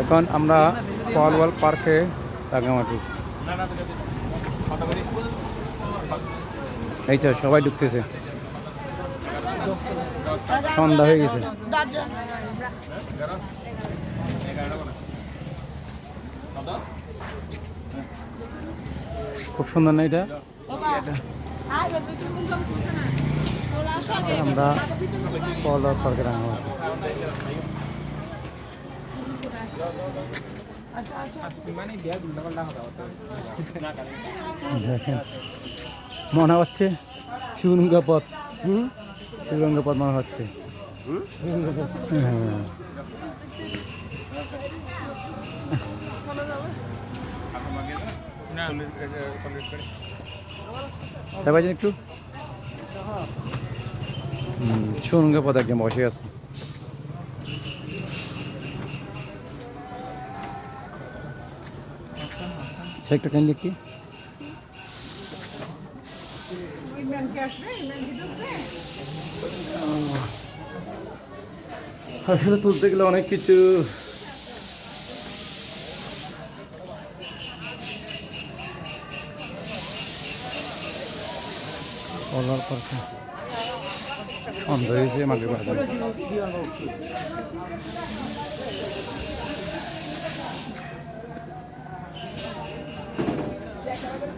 এখন আমরা কলওয়াল পার্কে রাঙামাটি এই তো সবাই ঢুকতেছে। সন্ধ্যা হয়ে গেছে। খুব সুন্দর না এটা? আমরা কলওয়াল পার্কে রাঙামাটি মনে হচ্ছে সুরঙ্গ পথ হুম? সুরঙ্গ পথ মনে হচ্ছে। হ্যাঁ। একটু। সুরঙ্গ পথ একদম বসে আছে। সে একটা কেন কি? আসলে তুলতে গেলে অনেক কিছু। বলার তো সন্ধ্যা হয়েছে মাকে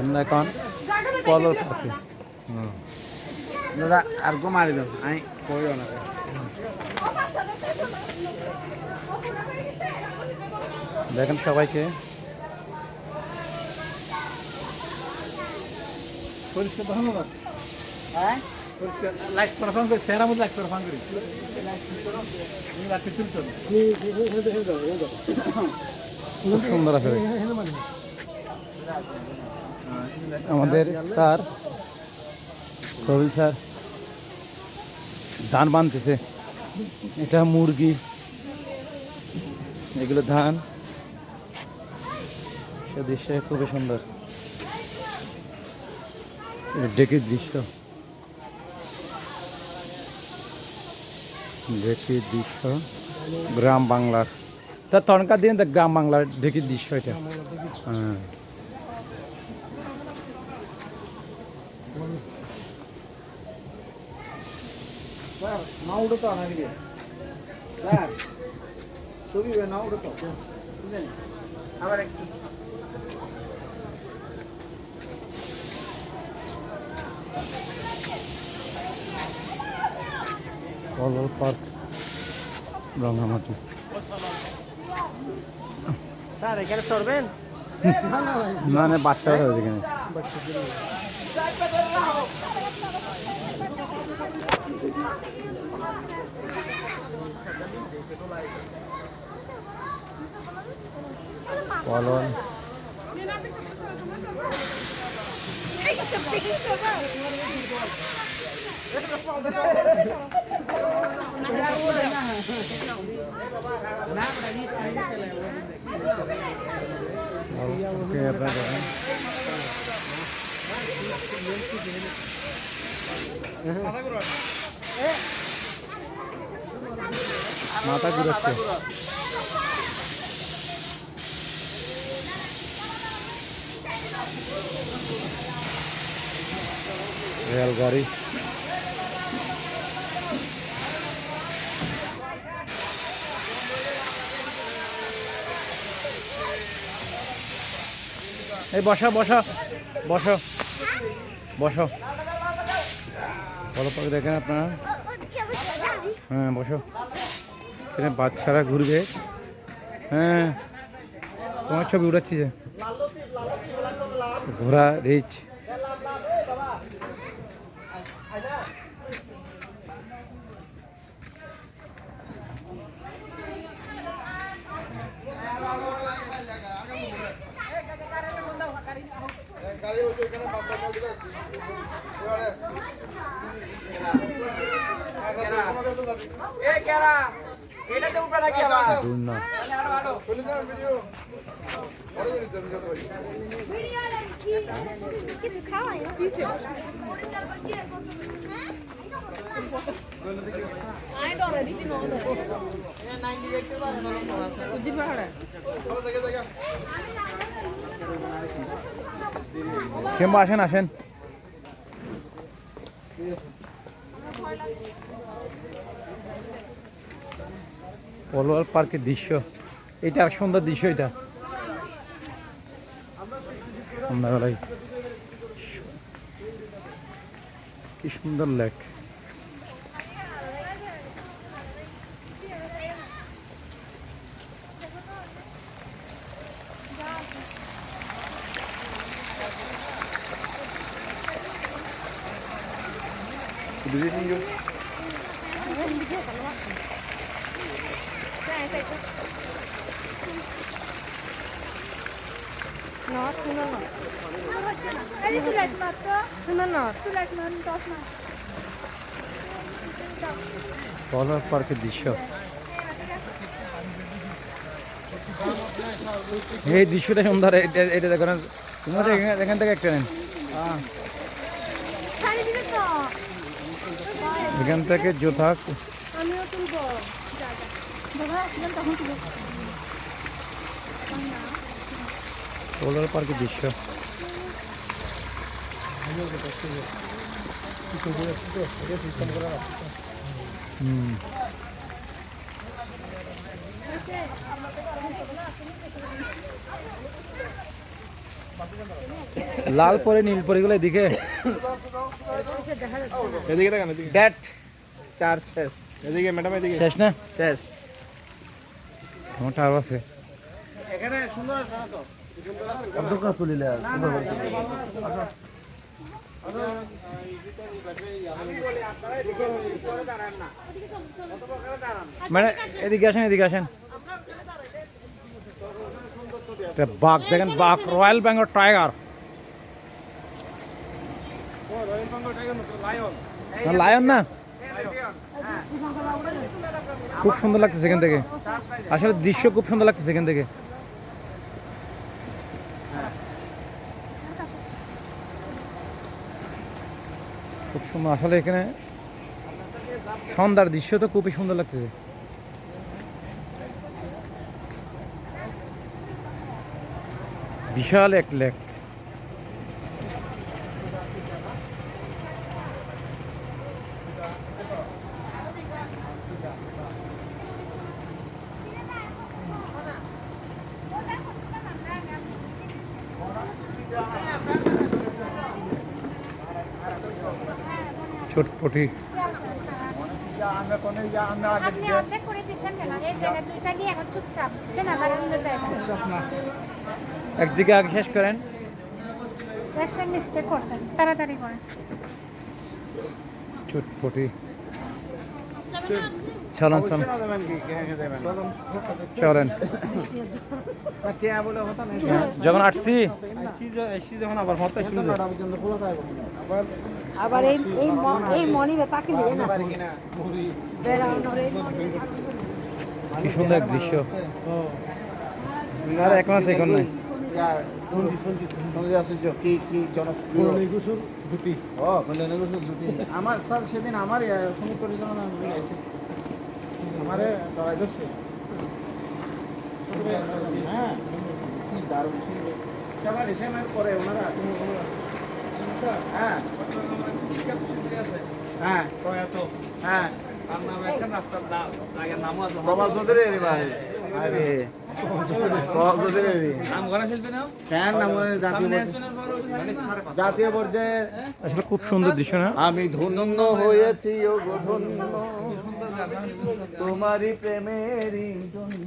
আমরা এখন কলর পাখি দাদা আর গো মারি দাও আমি কইও না। দেখেন সবাইকে। পরিষ্কার ধন্যবাদ হ্যাঁ? পরিষ্কার লাইক করে করি চেহারা মধ্যে লাইক করে ফোন করি। তুমি রাখতে তুলছো খুব সুন্দর আছে আমাদের স্যার কবিল স্যার, ধান বানতেছে। এটা মুরগি, এগুলো ধান। সে দৃশ্য খুবই সুন্দর। ডেকের দৃশ্য। ডেকের দৃশ্য, গ্রাম বাংলার। তা তখনকার দিনে গ্রাম বাংলার ডেকের দৃশ্য এটা হ্যাঁ আবার একটু। কলর পার্ক রঙামাটি স্যার এখানে চড়বেন? না না বাচ্চারা রয়েছে এখানে। কলর ওকে আপনারা দেখেন মাথা ঘুরাচ্ছে রেলগাড়ি এই বসা বসা, বসো বসো। বলো পাখি দেখেন আপনারা। হ্যাঁ বসো। এখানে বাচ্চারা ঘুরবে। হ্যাঁ তোমার ছবি উঠাচ্ছি যে। ঘোরা rich I don't already know that. Yeah, 98 to 100. Ujjin bahar hai. Jaga jaga. খেম্বা, আসেন আসেন। পলোয়াল পার্কের দৃশ্য। এটা এক সুন্দর দৃশ্য এটা। সন্ধ্যাবেলায় কি সুন্দর লেক। মাস পলোয়ার পার্কের দৃশ্য। এই দৃশ্যটা সুন্দর এটা এটা দেখো না। তোমার এখান- এখান থেকে একটা নেন। এখান থেকে জোথা আমিও তুলবো। তখন পলোয়ার পার্কের দৃশ্য। হুম। লাল পরে নীল পরে গুলো এদিকে। এদিকে দেখেন এদিকে। ড্যাট চার শেষ। এদিকে ম্যাডাম এদিকে। শেষ না? শেষ। মোটা আরও আছে। এখানে সুন্দর আছে না তো মানে এদিকে আসেন এদিকে আসেন একটা বাঘ দেখেন বাঘ রয়্যাল বেঙ্গল টাইগার লায়ন না খুব সুন্দর লাগতেছে এখান থেকে আসলে দৃশ্য খুব সুন্দর লাগতেছে এখান থেকে খুব সুন্দর। আসলে এখানে সন্ধ্যার দৃশ্য তো খুবই সুন্দর লাগতেছে। বিশাল এক লেক ছোটপটি আপনি অর্ধেক করে দিচ্ছেন কেন এই জায়গায় দুইটা দিয়ে এখন চুপচাপ বুঝছেন আমার অন্য জায়গা। একদিকে আগে শেষ করেন। তাড়াতাড়ি করেন। চলন যখন আসছি। যখন আবার আবার এই এই এই মনিবে তাকে নিয়ে না। কি সুন্দর এক দৃশ্য। আর এখন আছে এখন নাই। আমার স্যার সেদিন আমার হ্যাঁ দারুণ ছিল। এসে আমার পরে ওনারা হ্যাঁ। হ্যাঁ হ্যাঁ জাতীয় পর্যায়ে- আসলে খুব সুন্দর দৃশ্য না? আমি ধন্য হয়েছি ও গো ধন্য। তোমারই জন্য।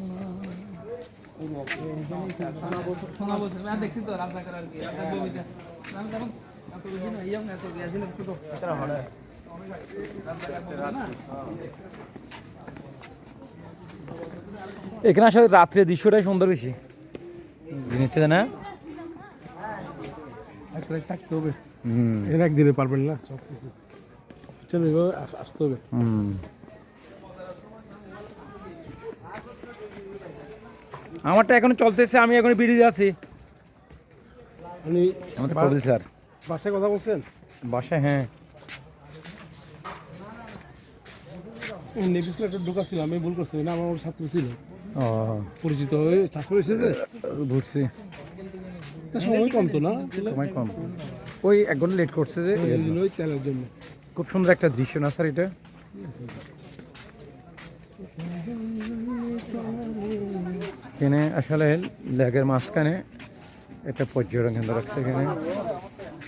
শোনা দেখছি তো রান্নাঘর আর কি। এখানে আসলে রাত্রে দৃশ্যটাই সুন্দর বেশি। জিনিস না? না আসতে হবে। আমারটা এখন চলতেছে আমি এখন বিড়ি আছি আমি আমাদের বাসায় কথা বলছেন? বাসায় হ্যাঁ। একটা ঢোকা ছিল আমি ভুল করছি না আমার ছাত্র ছিল। পরিচিত হয়ে এসেছে? না, সময় কম তো না? সময় কম। ওই এক ঘণ্টা লেট করছে যে। ওই চ্যানেলের জন্য। খুব সুন্দর একটা দৃশ্য না স্যার এটা? এখানে আসলে লেগের মাঝখানে একটা পর্যটন কেন্দ্র রাখছে এখানে।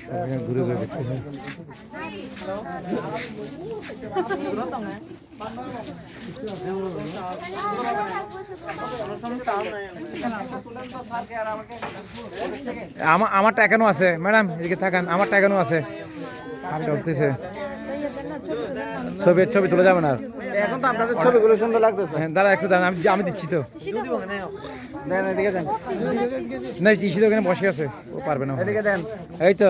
সবাই ঘুরে ঘুরে দেখতে হয়। আমার আমারটা এখনও আছে। ম্যাডাম এদিকে থাকেন। আমারটা এখনও আছে। চলতেছে ছবি ছবি তুলে যাবে না আর। এখন তো আপনাদের ছবিগুলো সুন্দর লাগতেছে। হ্যাঁ দাঁড়া একটু দাঁড়ান। আমি আমি দিচ্ছি তো। দেন এদিকে দেন। না ইসি তো ওখানে বসে আছে ও পারবে না। এদিকে দেন। এই তো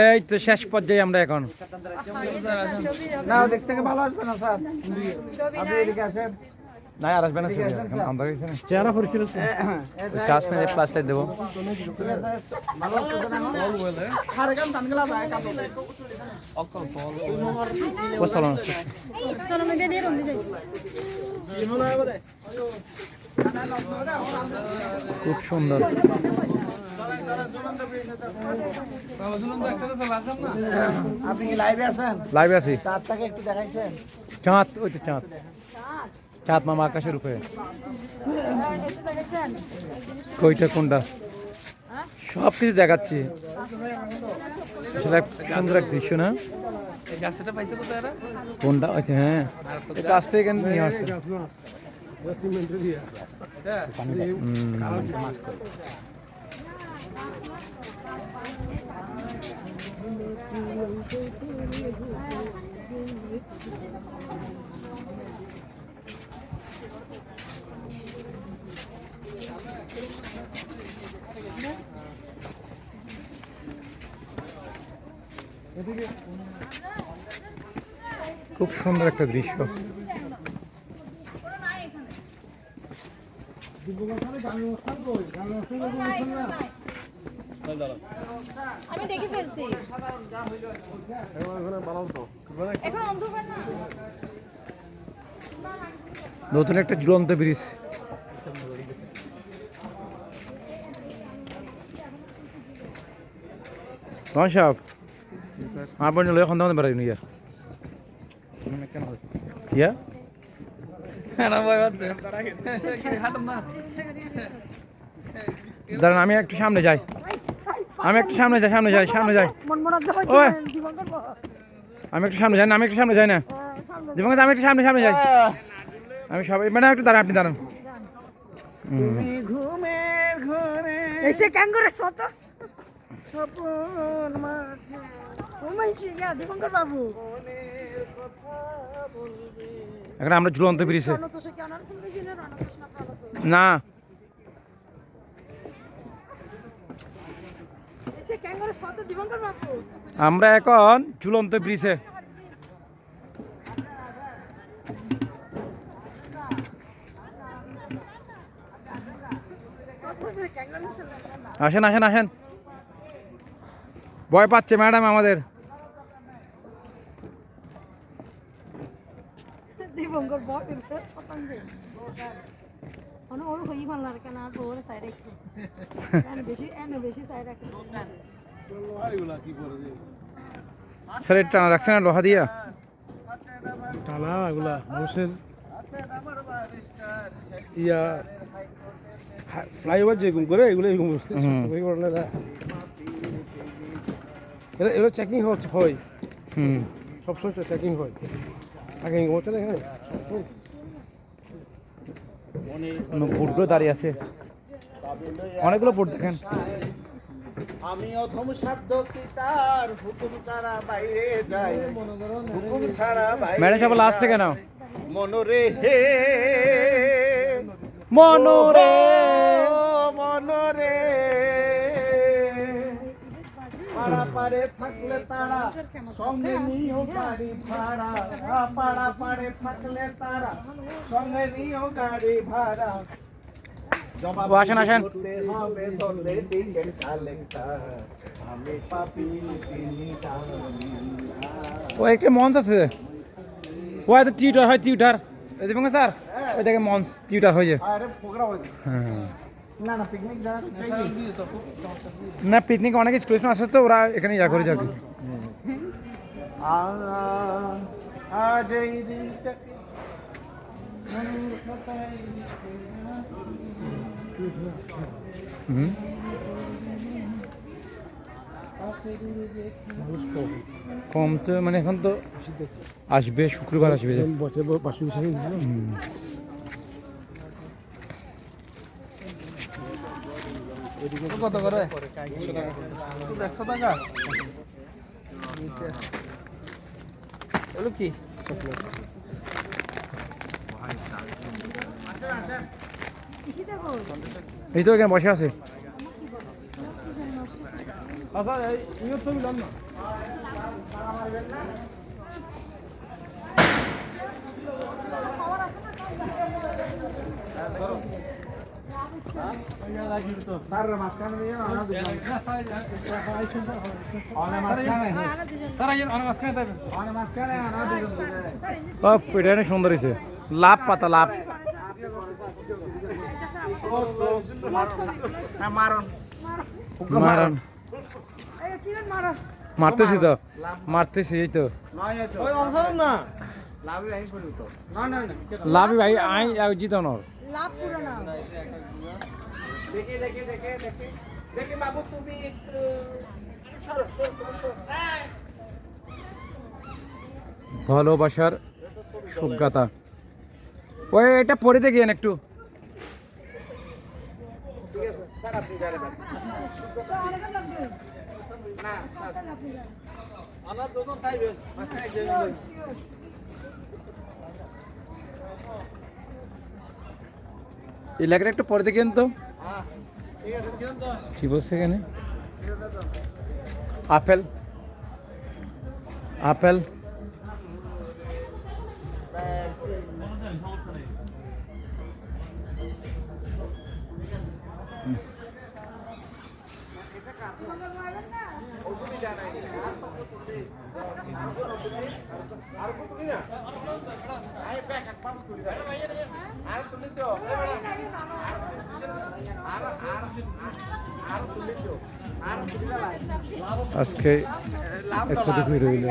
এই তো শেষ পর্যায়ে আমরা এখন। না ওদিক ভালো আসবে না স্যার। আপনি এদিকে আসেন। না আর আসবে না চেহারা পরিষ্কার আছে নেই প্লাস লাইট দেবো। ও চলো না খুব সুন্দর। আপনি লাইভে আছেন? লাইভে আছি। একটু দেখাইছেন? চাঁদ ওই তো চাঁদ। চাঁদ মামা আকাশের উপরে কইটা কোনটা? সব কিছু দেখাচ্ছি। আসলে সুন্দর এক দৃশ্য না? এই গাছটা পাইছে কোথায় এরা? কোনটা? হ্যাঁ। এই গাছটা এখানে নিয়ে আসছে। খুব সুন্দর একটা দৃশ্য। আমি দেখে ফেলছি। এখন নতুন একটা ঝুলন্ত ব্রিজ। রহমান সাহেব আমার বোন লয়ে সন্ধ্যা বেড়াই নিয়া ইয়া না ভয় পাচ্ছে হাঁটুন না দাঁড়ান, আমি একটু সামনে যাই। আমি একটু সামনে যাই সামনে যাই সামনে যাই। আমি একটু সামনে যাই না, আমি একটু সামনে যাই না। জীবন আমি একটু সামনে সামনে যাই। আমি সবাই ম্যাডাম, একটু দাঁড়ান, আপনি দাঁড়ান। বাবু। এখন আমরা ঝুলন্ত ব্রিজে না। আমরা এখন ঝুলন্ত ব্রিজে। আসেন আসেন আসেন। ভয় পাচ্ছে ম্যাডাম আমাদের। দিবঙ্কর বাবু পতঙ্গে মানে ওর হই ভালো লাগে না ওর সাইডে একটু এনে বেশি এনে বেশি সাইড রাখে স্যার এটা টানা রাখছে না লোহা দিয়া? টানা এগুলা মানুষের ইয়া ফ্লাইওভার যেরকম করে এগুলো এরকম করে। এরা এগুলো চেকিং হয়। হুম। সবসময় চেকিং হয়। আগে হচ্ছে না এখানে? বোটগুলো দাঁড়িয়ে আছে? অনেকগুলো বোট দেখেন। আমি অধম সাধ্য কি তার হুকুম ছাড়া বাইরে যাই? হুকুম ছাড়া বাইরে ম্যাডাম সাহেব লাস্টে কেন? মনরে হে। মনোরে পাড়ে থাকলে তারা সঙ্গে নিও গাড়ি ভাড়া। পাড়া পাড়ে থাকলে তারা সঙ্গে নিও গাড়ি ভাড়া। আসেন আসেন। ও একটা মঞ্চ আছে। ও হয়তো টিউটার হয় টিউটার। দেখুন স্যার ওই দেখে মঞ্চ টিউটার হয়ে যায়। হয়েছে হ্যাঁ। না না পিকনিক না পিকনিক অনেক স্টুডেন্ট আসে তো ওরা এখানে ইয়া করে যাবে। আজ এই হুম। কম তো মানে এখন তো আসবে শুক্রবার আসবে। বছর বাসু হিসাবে কত করে? একশো টাকা? কি? এই তো এখানে বসে আছে। স্যার এটা সুন্দর হয়েছে। লাভ পাতা লাভ। মারতেছি তো মারতেছি এই তো। লাভ ভাই আই জিতানোর। লাভ পুরো না। দেখে দেখে দেখে দেখে। দেখে বাবু তুমি একটু সরো সরো তুমি সরো। ভালোবাসার সুজ্ঞাতা। ওই এটা পরে দেখেন একটু। ঠিক আছে স্যার আপনি যারে না আমার একজন এলাকাটা একটু পরে দেখেন তো। কি বলছে এখানে? আপেল। আপেল। আর তুলি তো আর আর আর তুলি তো আর তুলি দাও আজকে এতটুকুই রইল